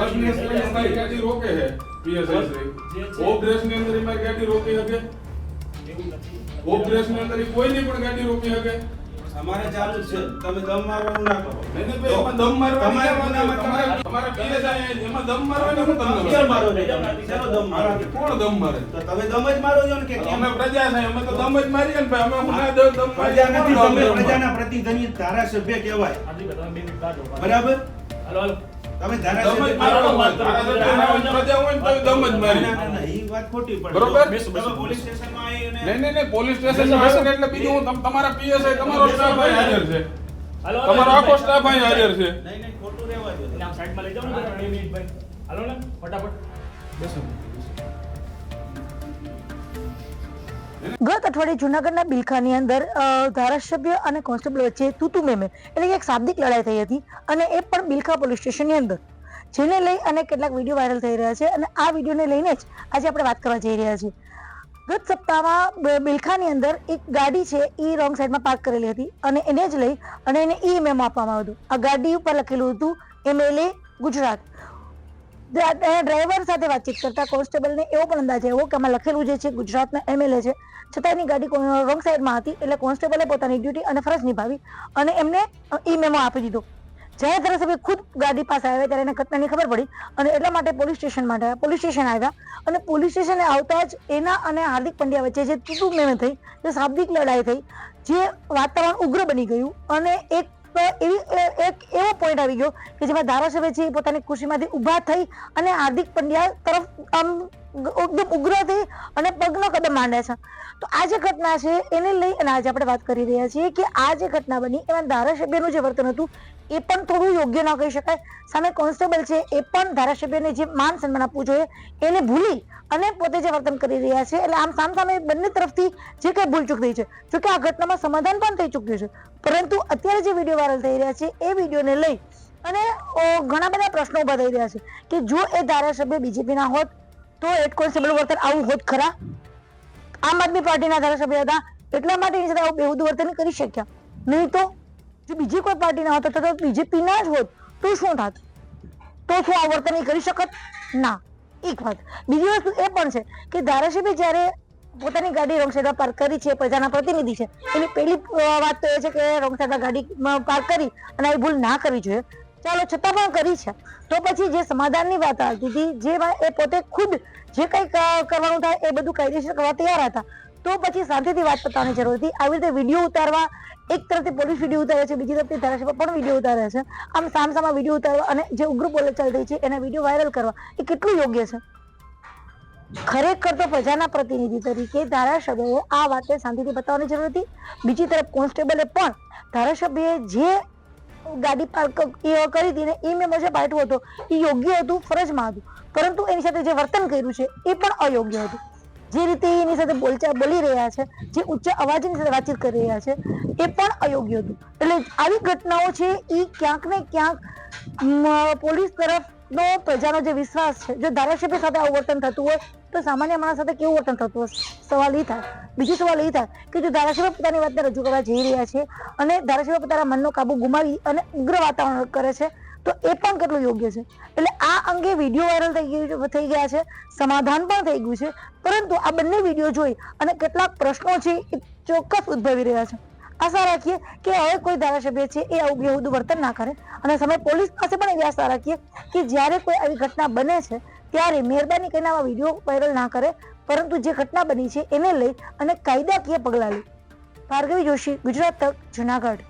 બસની અંદર અમારી ગાડી રોકે છે પીએસઆઈ શ્રી. ઓફની અંદર એ મારી ગાડી રોકી શકે ઓફ ડ્રેસની અંદર કોઈની પણ ગાડી રોકી શકે અમારે ચાલુ છે. તમે દમ મારવાનું ના કરો. નહીં, ભાઈ, એમાં દમ મારવાની તમારે તમારે એમાં દમ મારવાની હું તમને કેમ મારો ને ચાલો દમ મારો? કોણ દમ મારે? તો તમે દમ જ મારો છો ને કે અમે પ્રજા છે અમે તો દમ જ મારીએ ને ભાઈ. અમે હું ના દમ દમ પ્રજા નથી તમે પ્રજાના પ્રતિનિધિ ધારાસભ્ય કહેવાય. બરાબર? હાલો દમ તમે પોલીસ સ્ટેશનમાં એટલે બીજું હું તમ- તમારા પીએસઆઈ તમારો સ્ટાફ હાજર છે. તમારો આખો સ્ટાફ અહીં હાજર છે. નહીં નહીં ખોટું રહેવા દો ગત અઠવાડિયે જુનાગઢના બિલખાની અંદર ધારાસભ્ય અને કોન્સ્ટેબલ વચ્ચે તુતુ મેમે એટલે કે એક શાબ્દિક લડાઈ થઈ હતી અને એ પણ બિલખા પોલીસ સ્ટેશનની અંદર. જેને લઈ અને કેટલાક વીડિયો વાયરલ થઈ રહ્યા છે અને આ વિડીયોને લઈને જ આજે આપણે વાત કરવા જઈ રહ્યા છીએ. ગત સપ્તાહમાં બિલખાની અંદર એક ગાડી છે એ રોંગ સાઈડમાં પાર્ક કરેલી હતી અને એને જ લઈ અને એને ઈ મેમો આપવામાં આવ્યું આ ગાડી ઉપર લખેલું હતું એમએલએ ગુજરાત. ડ્રાઈવર સાથે વાતચીત કરતા કોન્સ્ટેબલને એવો પણ અંદાજ આવ્યો કે આમાં લખેલું જે છે ગુજરાતના એમએલએ છે છતાં એની ગાડી રોંગ સાઈડમાં હતી એટલે કોન્સ્ટેબલે પોતાની ડ્યુટી અને ફરજ નિભાવી અને એમને ઈ મેમો આપી દીધો જ્યારે ધારાસભ્ય ખુદ ગાડી પાસે આવ્યા ત્યારે એને ઘટનાની ખબર પડી અને એટલા માટે પોલીસ સ્ટેશન માટે. પોલીસ સ્ટેશન આવ્યા અને પોલીસ સ્ટેશને આવતા જ એના અને હાર્દિક પંડ્યા વચ્ચે જે તૂટુ મેમે થઈ, જે શાબ્દિક લડાઈ થઈ, જે વાતાવરણ ઉગ્ર બની ગયું અને એક એવી એક પોઈન્ટ આવી ગયો કે જેમાં ધારાસભ્ય છે એ પોતાની ખુશીમાંથી ઊભા થઈ અને હાર્દિક પંડ્યા તરફ, આમ, એકદમ ઉગ્ર થઈ અને પગનો કદમ માંડ્યા છે. તો આ જે ઘટના છે એને લઈ અને આજે આપણે વાત કરી રહ્યા છીએ કે આ જે ઘટના બની, એમાં ધારાસભ્યનું જે વર્તન હતું, એ પણ થોડું યોગ્ય ન કહી શકાય. સામે કોન્સ્ટેબલ છે એ પણ ધારાસભ્યને જે માન સન્માન આપવું જોઈએ, એને ભૂલી અને પોતે જે વર્તન કરી રહ્યા છે, એટલે આમ સામ સામે બંને તરફથી જે કંઈ ભૂલ ચૂક થઈ છે, જોકે આ ઘટનામાં સમાધાન પણ થઈ ચૂક્યું છે. પરંતુ અત્યારે જે વીડિયો વાયરલ થઈ રહ્યા છે, એ વિડીયોને લઈ અને ઘણા બધા પ્રશ્નો ઊભા થઈ રહ્યા છે કે જો એ ધારાસભ્ય બીજેપીના હોત, તો હેડ કોન્સ્ટેબલ વર્તન આવું હોત ખરા? આમ આદમી પાર્ટીના ધારાસભ્ય હતા, એટલા માટે સાથે આવું બેહુદ વર્તન કરી શક્યા. નહીં તો, જો બીજી કોઈ પાર્ટીના હોત તો બીજેપીના જ હોત, તો શું થાત? તો શું આ વર્તન કરી શકત? ના. એક વાત. બીજી વસ્તુ એ પણ છે કે ધારાસભ્ય જ્યારે પોતાની ગાડી રોંગ પાર્ક કરી છે, પ્રજાના પ્રતિનિધિ છે, એની પહેલી વાત તો એ છે કે રોંગ ગાડી પાર્ક કરી અને એ ભૂલ ના કરવી જોઈએ. ચાલો છતાં પણ કરી છે. તો પછી જે સમાધાનની વાત આવતી હતી જેમાં એ પોતે ખુદ જે કંઈ કરવાનું થાય એ બધું કાયદેસર કરવા તૈયાર હતા. તો પછી શાંતિથી વાત કરવાની જરૂર હતી. આવી રીતે વીડિયો ઉતારવા, એક તરફથી પોલીસ વીડિયો ઉતારે છે, બીજી તરફથી ધારાસભ્ય પણ વીડિયો ઉતારે છે. આમ સામસામા વીડિયો ઉતારવા અને જે ઉગ્ર બોલે ચાલી રહી છે, એના વીડિયો વાયરલ કરવા, એ કેટલું યોગ્ય છે? ખરેખર તો પ્રજાના પ્રતિનિધિ તરીકે ધારાસભ્યએ આ વાતને શાંતિથી બતાવવાની જરૂર હતી. બીજી તરફ કોન્સ્ટેબલે પણ ધારાસભ્યએ જે ગાડી પાર્ક કરી હતી ને એ મેં મજા પાઠવો હતો. એ યોગ્ય હતું, ફરજમાં હતું. પરંતુ એની સાથે જે વર્તન કર્યું છે એ પણ અયોગ્ય હતું. જે રીતે એની સાથે બોલચા બોલી રહ્યા છે, જે ઉચ્ચ અવાજની સાથે વાતચીત કરી રહ્યા છે, એ પણ અયોગ્ય હતું. એટલે આવી ઘટનાઓ છે એ ક્યાંક ને ક્યાંક પોલીસ પોલીસ તરફનો પ્રજાનો જે વિશ્વાસ છે, જો ધારાસભ્ય સાથે આવું વર્તન થતું હોય, તો સામાન્ય માણસ સાથે કેવું વર્તન થતું હશે સવાલ એ થાય. બીજો સવાલ એ થાય કે જો ધારાસભ્ય પોતાની વાતને રજૂ કરવા જઈ રહ્યા છે અને ધારાસભ્ય પોતાના મનનો કાબુ ગુમાવી અને ઉગ્ર વાતાવરણ કરે છે, તો એ પણ કેટલું યોગ્ય છે? એટલે આ અંગે વીડિયો વાયરલ થઈ ગયું થઈ ગયા છે, સમાધાન પણ થઈ ગયું છે, પરંતુ આ બંને વીડિયો જોઈ અને કેટલાક પ્રશ્નો છે એ ચોક્કસ ઉદ્ભવી રહ્યા છે. આશા રાખીએ કે હવે કોઈ ધારાસભ્ય છે એ આવું બેહુદું વર્તન ના કરે અને સામે પોલીસ પાસે પણ એવી આશા રાખીએ કે જ્યારે કોઈ આવી ઘટના બને છે, ત્યારે મહેરબાની કરીને આવા વીડિયો વાયરલ ના કરે, પરંતુ જે ઘટના બની છે એને લઈ અને કાયદાકીય પગલાં લે. ભાર્ગવી જોશી, ગુજરાત તક, જુનાગઢ.